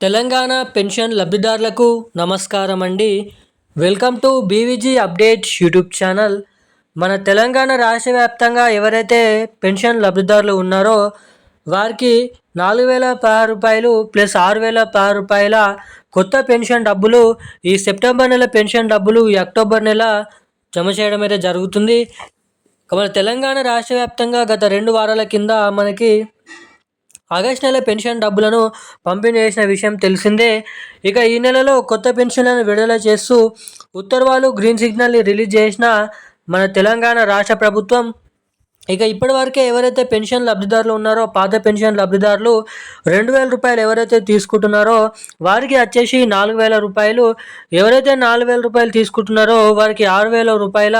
Telangana pension లబ్ధిదారులకు నమస్కారం అండి welcome to BVG updates YouTube channel. మన తెలంగాణ రాష్ట్ర వ్యాప్తంగా ఎవరైతే పెన్షన్ లబ్ధిదారులు ఉన్నారో వారికి నాలుగు వేల పదహారు రూపాయలు ప్లస్ ఆరు వేల పదహారు రూపాయల కొత్త పెన్షన్ డబ్బులు ఈ సెప్టెంబర్ నెల పెన్షన్ డబ్బులు ఈ అక్టోబర్ నెల జమ చేయడం అయితే జరుగుతుంది. మన తెలంగాణ రాష్ట్ర వ్యాప్తంగా గత రెండు వారాల కింద మనకి ఆగస్ట్ నెల పెన్షన్ డబ్బులను పంపిణీ చేసిన విషయం తెలిసిందే. ఇక ఈ నెలలో కొత్త పెన్షన్లను విడుదల చేస్తూ ఉత్తర్వులు గ్రీన్ సిగ్నల్ని రిలీజ్ చేసిన మన తెలంగాణ రాష్ట్ర ప్రభుత్వం ఇక ఇప్పటివరకే ఎవరైతే పెన్షన్ లబ్ధిదారులు ఉన్నారో పాత పెన్షన్ లబ్ధిదారులు రెండు వేల రూపాయలు ఎవరైతే తీసుకుంటున్నారో వారికి వచ్చేసి నాలుగు వేల రూపాయలు. ఎవరైతే నాలుగు వేల రూపాయలు తీసుకుంటున్నారో వారికి ఆరు వేల రూపాయల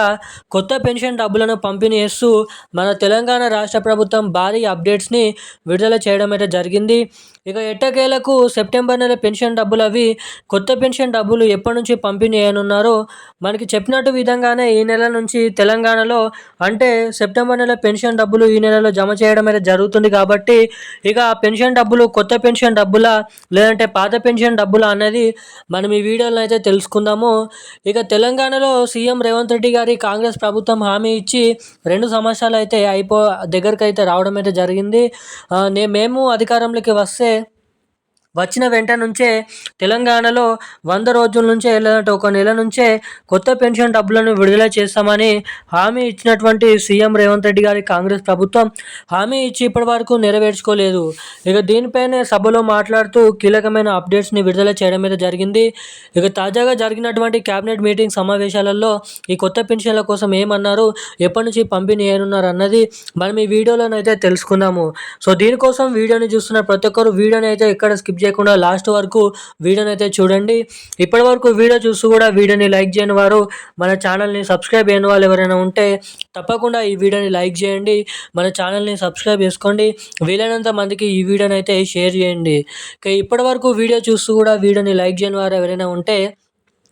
కొత్త పెన్షన్ డబ్బులను పంపిణీ చేస్తూ మన తెలంగాణ రాష్ట్ర ప్రభుత్వం భారీ అప్డేట్స్ని విడుదల చేయడం అయితే జరిగింది. ఇక ఎట్టకేలకు సెప్టెంబర్ నెల పెన్షన్ డబ్బులు అవి కొత్త పెన్షన్ డబ్బులు ఎప్పటి నుంచి పంపిణీ చేయనున్నారో మనకి చెప్పినట్టు విధంగానే ఈ నెల నుంచి తెలంగాణలో అంటే సెప్టెంబర్ నెల పెన్షన్ డబ్బులు ఈ నెలలో జమ చేయడం అయితే జరుగుతుంది కాబట్టి ఇక పెన్షన్ డబ్బులు కొత్త పెన్షన్ డబ్బులా లేదంటే పాత పెన్షన్ డబ్బుల అనేది మనం ఈ వీడియోలో అయితే తెలుసుకుందాము. ఇక తెలంగాణలో సీఎం రేవంత్ రెడ్డి గారి కాంగ్రెస్ ప్రభుత్వం హామీ ఇచ్చి రెండు సంవత్సరాలు అయితే అయిపో దగ్గరికి అయితే రావడం అయితే జరిగింది. మేము అధికారంలోకి వస్తే వచ్చిన వెంట నుంచే తెలంగాణలో వంద రోజుల నుంచే లేదంటే ఒక నెల నుంచే కొత్త పెన్షన్ డబ్బులను విడుదల చేస్తామని హామీ ఇచ్చినటువంటి సీఎం రేవంత్ రెడ్డి గారి కాంగ్రెస్ ప్రభుత్వం హామీ ఇచ్చి ఇప్పటి వరకు నెరవేర్చుకోలేదు. ఇక దీనిపైనే సభలో మాట్లాడుతూ కీలకమైన అప్డేట్స్ని విడుదల చేయడం మీద జరిగింది. ఇక తాజాగా జరిగినటువంటి కేబినెట్ మీటింగ్ సమావేశాలలో ఈ కొత్త పెన్షన్ల కోసం ఏమన్నారు ఎప్పటి నుంచి పంపిణీ ఏనున్నారు అన్నది మనం ఈ వీడియోలోనైతే తెలుసుకుందాము. సో దీనికోసం వీడియోని చూస్తున్న ప్రతి ఒక్కరు వీడియోని అయితే ఎక్కడ స్కిప్ చేయకుండా లాస్ట్ వరకు వీడియోని అయితే చూడండి. ఇప్పటి వరకు వీడియో చూస్తూ కూడా వీడియోని లైక్ చేయని వారు మన ఛానల్ని సబ్స్క్రైబ్ అయిన వాళ్ళు ఎవరైనా ఉంటే తప్పకుండా ఈ వీడియోని లైక్ చేయండి. మన ఛానల్ని సబ్స్క్రైబ్ చేసుకోండి. వీలైనంత మందికి ఈ వీడియోని అయితే షేర్ చేయండి. ఇప్పటి వరకు వీడియో చూస్తూ కూడా వీడియోని లైక్ చేయని వారు ఎవరైనా ఉంటే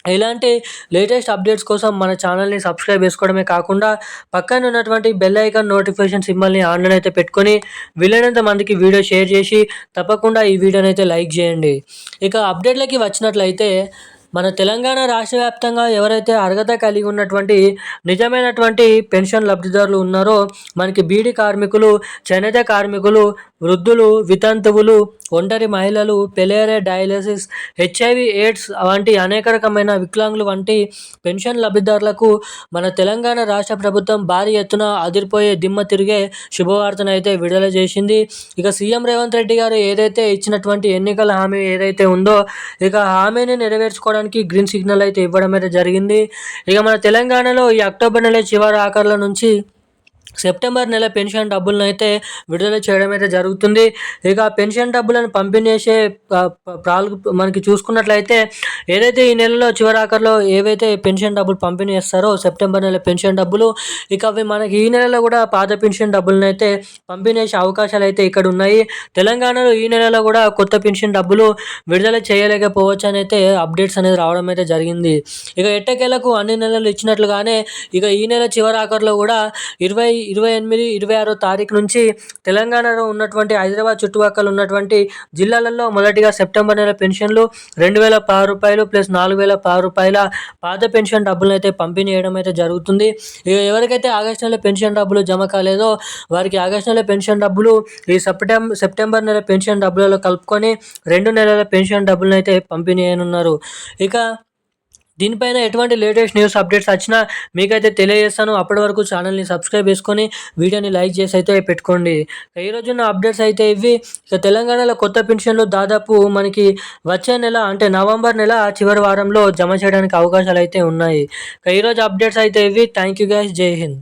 ఇలాంటి లేటెస్ట్ అప్డేట్స్ కోసం మన ఛానల్ని సబ్స్క్రైబ్ చేసుకోవడమే కాకుండా పక్కన ఉన్నటువంటి బెల్ ఐకాన్ నోటిఫికేషన్ సింబల్ని ఆన్లైన్ అయితే పెట్టుకొని వీలైనంత మందికి వీడియో షేర్ చేసి తప్పకుండా ఈ వీడియోని అయితే లైక్ చేయండి. ఇక అప్డేట్లకి వచ్చినట్లయితే మన తెలంగాణ రాష్ట్ర వ్యాప్తంగా ఎవరైతే అర్హత కలిగి ఉన్నటువంటి నిజమైనటువంటి పెన్షన్ లబ్ధిదారులు ఉన్నారో మనకి బీడీ కార్మికులు చేనేత కార్మికులు వృద్ధులు వితంతువులు ఒంటరి మహిళలు పెలేరే డయాలసిస్ హెచ్ఐవి ఎయిడ్స్ వంటి అనేక రకమైన వికలాంగులు వంటి పెన్షన్ లబ్ధిదారులకు మన తెలంగాణ రాష్ట్ర ప్రభుత్వం భారీ ఎత్తున అదిరిపోయే దిమ్మ తిరిగే శుభవార్తను అయితే విడుదల చేసింది. ఇక సీఎం రేవంత్ రెడ్డి గారు ఏదైతే ఇచ్చినటువంటి ఎన్నికల హామీ ఏదైతే ఉందో ఇక హామీని నెరవేర్చుకోవడం నెరవేర్చుకోవడానికి గ్రీన్ సిగ్నల్ అయితే ఇవ్వడం అయితే జరిగింది. ఇక మన తెలంగాణలో ఈ అక్టోబర్ నెల చివరి ఆఖరుల నుంచి సెప్టెంబర్ నెల పెన్షన్ డబ్బులను అయితే విడుదల చేయడం అయితే జరుగుతుంది. ఇక పెన్షన్ డబ్బులను పంపిణీ చేసే ప్రాలు మనకి చూసుకున్నట్లయితే ఏదైతే ఈ నెలలో చివరాఖరిలో ఏవైతే పెన్షన్ డబ్బులు పంపిణీ చేస్తారో సెప్టెంబర్ నెల పెన్షన్ డబ్బులు ఇక అవి మనకి ఈ నెలలో కూడా పాత పెన్షన్ డబ్బులను అయితే పంపిణీ చేసే అవకాశాలు అయితే ఇక్కడ ఉన్నాయి. తెలంగాణలో ఈ నెలలో కూడా కొత్త పెన్షన్ డబ్బులు విడుదల చేయలేకపోవచ్చు అని అయితే అప్డేట్స్ అనేది రావడం అయితే జరిగింది. ఇక ఎట్టకేలకు అన్ని నెలలు ఇచ్చినట్లుగానే ఇక ఈ నెల చివరాఖరిలో కూడా ఇరవై ఇరవై ఎనిమిది ఇరవై ఆరో తారీఖు నుంచి తెలంగాణలో ఉన్నటువంటి హైదరాబాద్ చుట్టుపక్కల ఉన్నటువంటి జిల్లాలలో మొదటిగా సెప్టెంబర్ నెల పెన్షన్లు రెండు వేల పది రూపాయలు ప్లస్ నాలుగు వేల పది రూపాయల పాత పెన్షన్ డబ్బులను అయితే పంపిణీ చేయడం అయితే జరుగుతుంది. ఎవరికైతే ఆగస్టు నెల పెన్షన్ డబ్బులు జమ కాలేదో వారికి ఆగస్టు నెల పెన్షన్ డబ్బులు ఈ సెప్టెంబర్ సెప్టెంబర్ నెల పెన్షన్ డబ్బులలో కలుపుకొని రెండు నెలల పెన్షన్ డబ్బులను అయితే పంపిణీ చేయనున్నారు. ఇక దీనిపైన ఎటువంటి లేటెస్ట్ న్యూస్ అప్డేట్స్ వచ్చినా మీకైతే తెలియజేస్తాను. అప్పటి వరకు ఛానల్ని సబ్స్క్రైబ్ చేసుకొని వీడియోని లైక్ చేసి అయితే పెట్టుకోండి. ఈ రోజున్న అప్డేట్స్ అయితే ఇవి. ఇక తెలంగాణలో కొత్త పెన్షన్లు దాదాపు మనకి వచ్చే నెల అంటే నవంబర్ నెల చివరి వారంలో జమ చేయడానికి అవకాశాలు అయితే ఉన్నాయి. ఈరోజు అప్డేట్స్ అయితే ఇవి. థ్యాంక్ యూ గైస్ జై హింద్.